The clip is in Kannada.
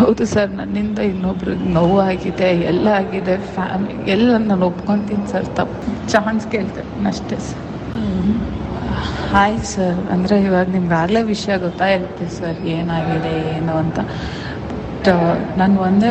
ಹೌದು ಸರ್, ನನ್ನಿಂದ ಇನ್ನೊಬ್ರಿಗೆ ಆಗಿದೆ, ಎಲ್ಲ ಆಗಿದೆ ಫ್ಯಾಮಿಲಿ ಎಲ್ಲ ನಾನು ಒಪ್ಕೊತೀನಿ ಸರ್, ತಪ್ಪು. ಚಾನ್ಸ್ ಕೇಳ್ತೇನೆ ಅಷ್ಟೇ ಸರ್. ಹಾಯ್ ಸರ್, ಅಂದರೆ ಇವಾಗ ನಿಮ್ಗೆ ಆಗಲೇ ವಿಷಯ ಗೊತ್ತಾಯಿರುತ್ತೆ ಸರ್, ಏನಾಗಿದೆ, ಏನು ಅಂತ. ನಾನು ಒಂದೇ